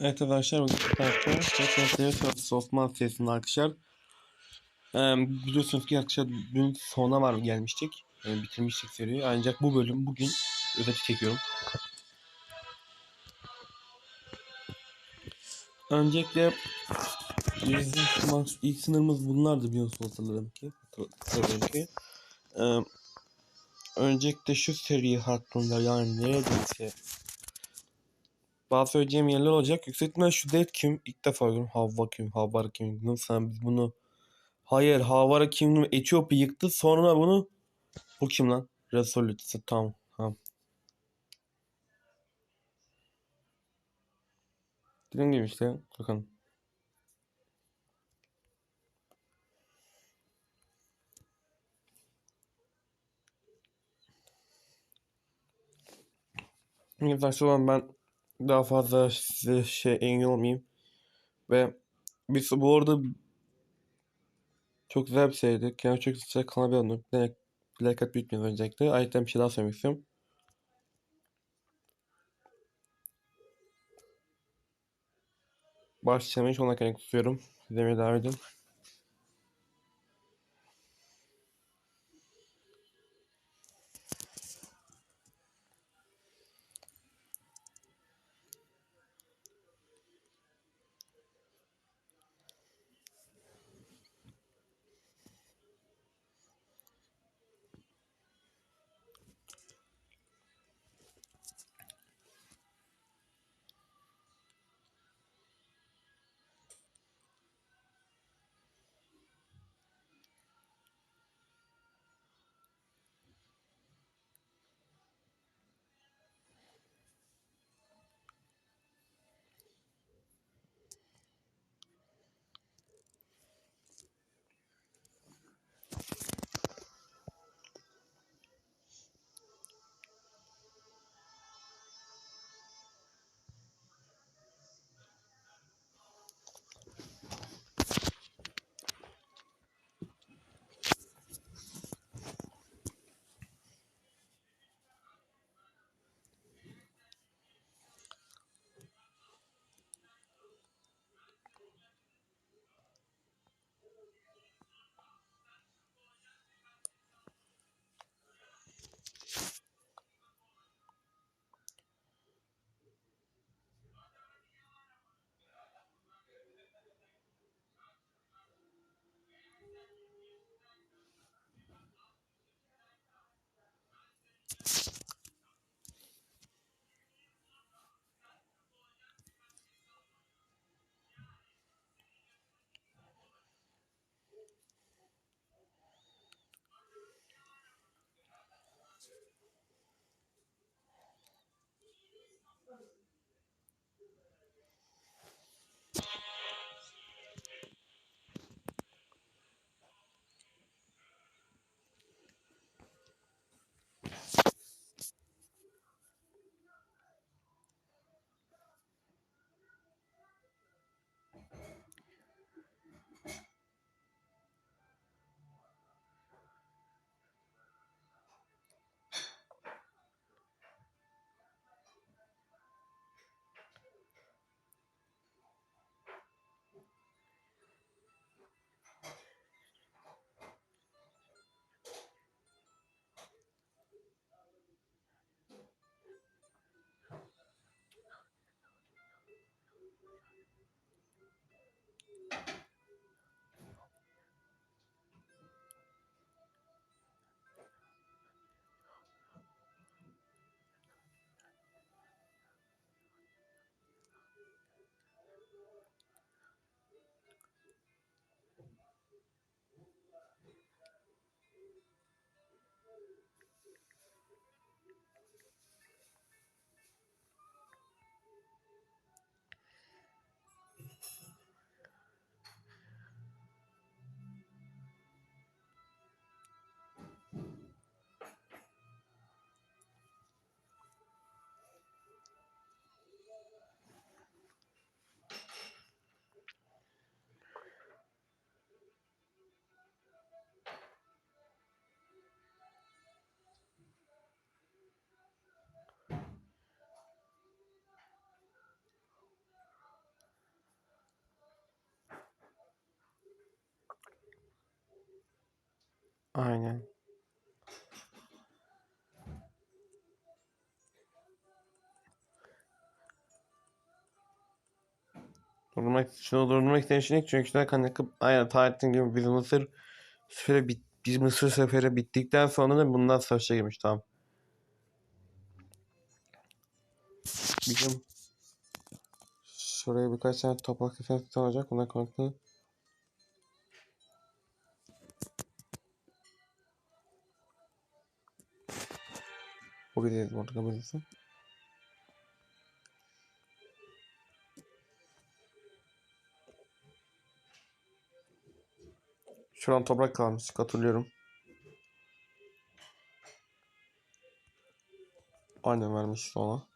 Evet arkadaşlar bugün Spark'ta Teknoseyir Sörfs Osman serisinin arkadaşlar. Ee, biliyorsunuz ki arkadaşlar dün sona var gelmiştik. Yani bitirmiştik seriyi. Ancak bu bölüm bugün özeti çekiyorum. Öncelikle bizim max ilk sınırımız bunlardı biliyorsunuz hatırlarım ki. Hatırlarım ki. Ee, öncelikle şu seri hakkında yani neredeyse bazı söyleyeceğim yerler olacak. Yüksek ihtimalle şu Dead kim? İlk defa görüyorum. Havva kim? Havvar Kingdom. Sen biz bunu... Hayır Havvar Kingdom Etiyopya yıktı. Sonra bunu... Bu kim lan? Resolute. Tamam. Tamam. Dediğim gibi işte. Bakın. Arkadaşlar ben daha fazla size şey engel olmayayım. Ve biz bu arada çok güzel bir seriydi. Kendime çok güzel kanal bir anladım. Ne plakat büyütmeyin öncelikle. Ayrıca bir şey daha söylemek istiyorum. Başlamayı sonuna kadar tutuyorum. İzlemeye devam edin. Aynen. Durmak, şunu durdurmak isteyen şey çünkü şuna kaynaklı aynen tarihten gibi biz Mısır seferi bit, biz Mısır seferi bittikten sonra da bundan savaşa girmiş tamam. Bizim şuraya birkaç tane toprak efendim olacak buna kaynaklı. Bu gidelim orada kabul. Şuradan toprak kalmış hatırlıyorum. Aynen vermişti ona.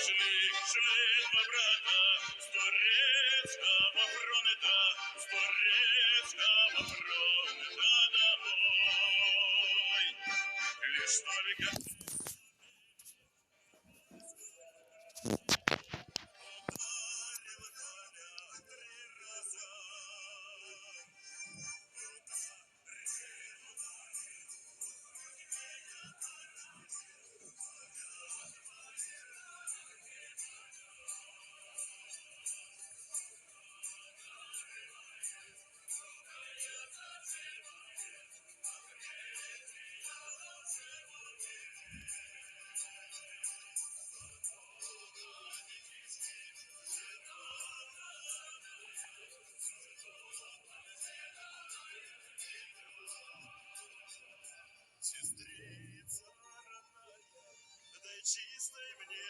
Шли, шли брата с турецкого фронта, с турецкого фронта домой. Лишь только saving you.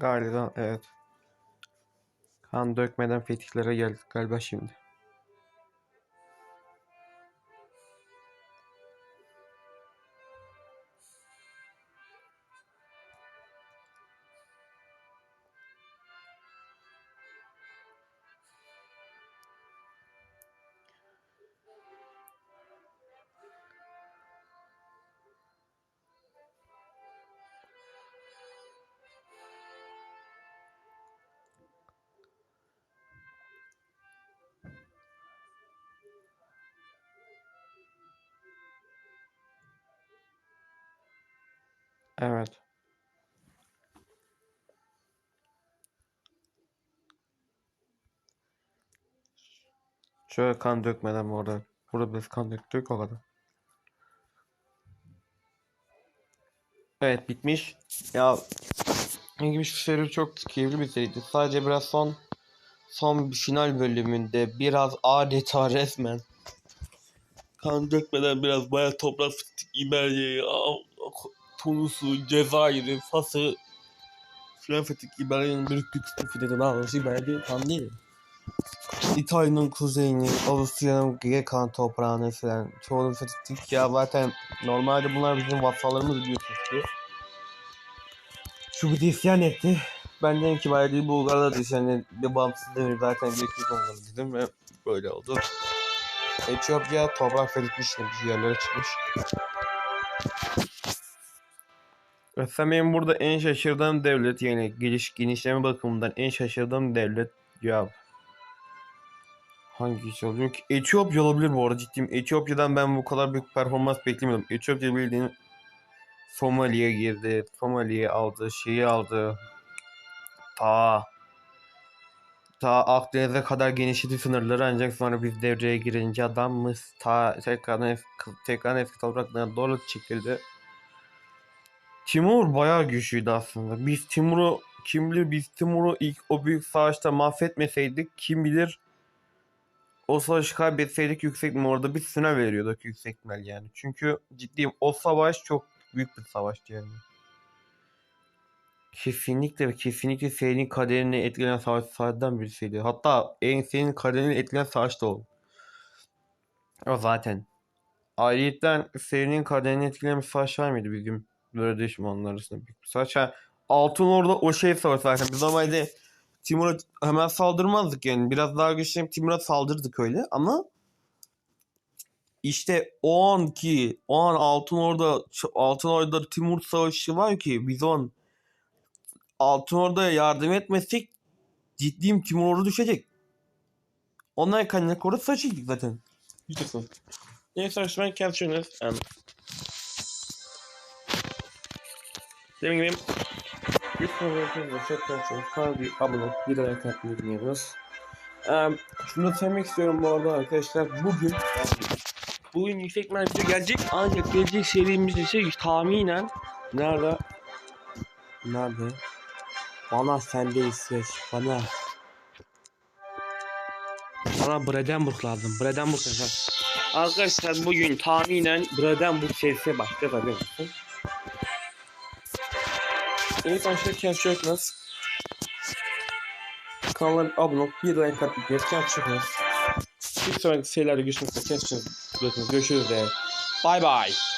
Galiba evet. Kan dökmeden fetihlere geldik galiba şimdi. Evet. Şöyle kan dökmeden orada. Burada biz kan döktük o kadar. Evet bitmiş. Ya İngiliz seri çok keyifli bir seriydi. Sadece biraz son son final bölümünde biraz adeta resmen kan dökmeden biraz bayağı toprak fıstık İberya, Tunus'u, Cezayir'i, Fas'ı filan fetih İberya'nın bir kısmı fethedildi. Daha doğrusu İberya tam değil. İtalya'nın kuzeyini, Avusturya'nın geri kalan toprağını filan çoğunu fethettik ya zaten normalde bunlar bizim vassallarımız biliyorsunuz ki. Şu bir isyan etti. Ben dedim ki değil Bulgarlar da etti. Bir bağımsız demir zaten gerekli onları dedim ve böyle oldu. Etiyopya toprak fethetmiş demiş yerlere çıkmış. Mesela benim burada en şaşırdığım devlet yani geliş genişleme bakımından en şaşırdığım devlet ya Hangisi oluyor ki? Etiyopya olabilir bu arada ciddiyim. Etiyopya'dan ben bu kadar büyük performans beklemiyordum. Etiyopya bildiğin Somali'ye girdi. Somali'yi aldı. Şeyi aldı. Ta ta Akdeniz'e kadar genişledi sınırları ancak sonra biz devreye girince adamımız ta tekrardan eski, tekrardan eski topraklarına doğru çekildi. Timur bayağı güçlüydü aslında. Biz Timur'u kim bilir biz Timur'u ilk o büyük savaşta mahvetmeseydik kim bilir o savaşı kaybetseydik yüksek orada bir sınav veriyorduk yüksek ihtimal yani. Çünkü ciddiyim o savaş çok büyük bir savaştı yani. Kesinlikle kesinlikle serinin kaderini etkileyen savaşlardan birisiydi. Hatta en serinin kaderini etkileyen savaş da o. O zaten. Ayrıyeten serinin kaderini etkileyen bir savaş var mıydı bizim böyle düşmanlar arasında büyük bir savaş? Ha, Altın Orda o şey savaş zaten. Biz normalde Timur'a hemen saldırmazdık yani. Biraz daha güçlenip Timur'a saldırdık öyle ama işte o anki o an Altın Orda Altın Orda Timur savaşı var ki biz on Altın Orda'ya yardım etmezsek ciddiyim Timur Ordu düşecek. Onlar kaynak orada savaşacaktık zaten. Beautiful. Neyse ben captureness and Demin gibi Lütfen ve çok çok fazla bir abone olup bir like atmayı bilmiyoruz. Ee, şunu da söylemek istiyorum bu arada arkadaşlar. Bugün bugün yüksek video gelecek ancak gelecek serimiz ise tahminen nerede? Nerede? Bana sende İsveç. Bana. Bana Bradenburg lazım. Bradenburg lazım. Arkadaşlar bugün tahminen Bradenburg serisi başlayacağız arkadaşlar. İlk başta Catch Yokmaz. Kanala abone olup bir like atıp bir Catch Yokmaz. Bir sonraki şeylerde görüşmek üzere. Yokmaz. Görüşürüz. Bye bye.